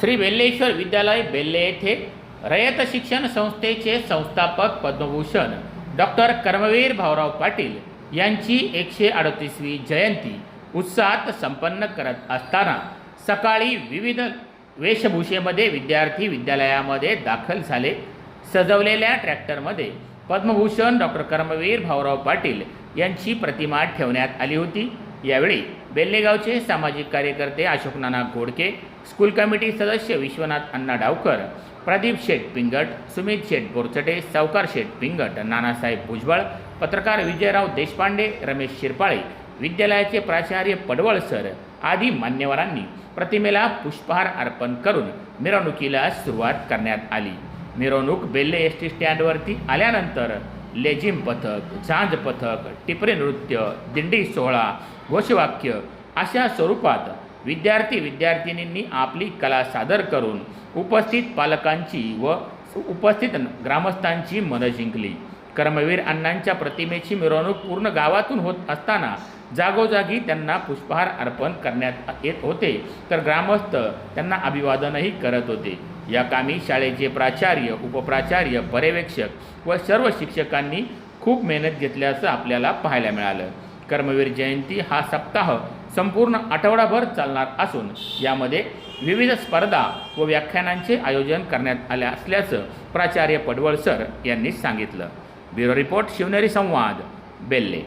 श्री बेल्लेश्वर विद्यालय बेल्ले येथे रयत शिक्षण संस्थेचे संस्थापक पद्मभूषण डॉक्टर कर्मवीर भाऊराव पाटील यांची एकशे अडतीसवी जयंती उत्साहात संपन्न करत असताना सकाळी विविध वेशभूषेमध्ये विद्यार्थी विद्यालयामध्ये दाखल झाले. सजवलेल्या ट्रॅक्टरमध्ये पद्मभूषण डॉक्टर कर्मवीर भाऊराव पाटील यांची प्रतिमा ठेवण्यात आली होती. यावेळी बेल्लेगावचे सामाजिक कार्यकर्ते अशोक नाना स्कूल कमिटी सदस्य विश्वनाथ अण्णा डावकर प्रदीप शेठ पिंगट सुमित शेठ बोरचटे सावकार शेठ पिंगट नानासाहेब भुजबळ पत्रकार विजयराव देशपांडे रमेश शिरपाळे विद्यालयाचे प्राचार्य पडवळ सर आदी मान्यवरांनी प्रतिमेला पुष्पहार अर्पण करून मिरवणुकीला सुरुवात करण्यात आली. मिरवणूक बेल्ले एस टी स्टँडवरती आल्यानंतर लेझिम पथक झांज पथक टिपरे नृत्य दिंडी सोहळा घोषवाक्य अशा स्वरूपात विद्यार्थी विद्यार्थिनींनी आपली कला सादर करून उपस्थित पालकांची व उपस्थित ग्रामस्थांची मनं जिंकली. कर्मवीर अण्णांच्या प्रतिमेची मिरवणूक पूर्ण गावातून होत असताना जागोजागी त्यांना पुष्पहार अर्पण करण्यात येत होते. तर ग्रामस्थ त्यांना अभिवादनही करत होते. या कामी शाळेचे प्राचार्य उपप्राचार्य पर्यवेक्षक व सर्व शिक्षकांनी खूप मेहनत घेतल्याचं आपल्याला पाहायला मिळालं. कर्मवीर जयंती हा सप्ताह संपूर्ण आठवडाभर चालणार असून यामध्ये विविध स्पर्धा व व्याख्यानांचे आयोजन करण्यात आले असल्याचं प्राचार्य पडवळ सर यांनी सांगितलं. ब्युरो रिपोर्ट शिवनेरी संवाद बेल्ले.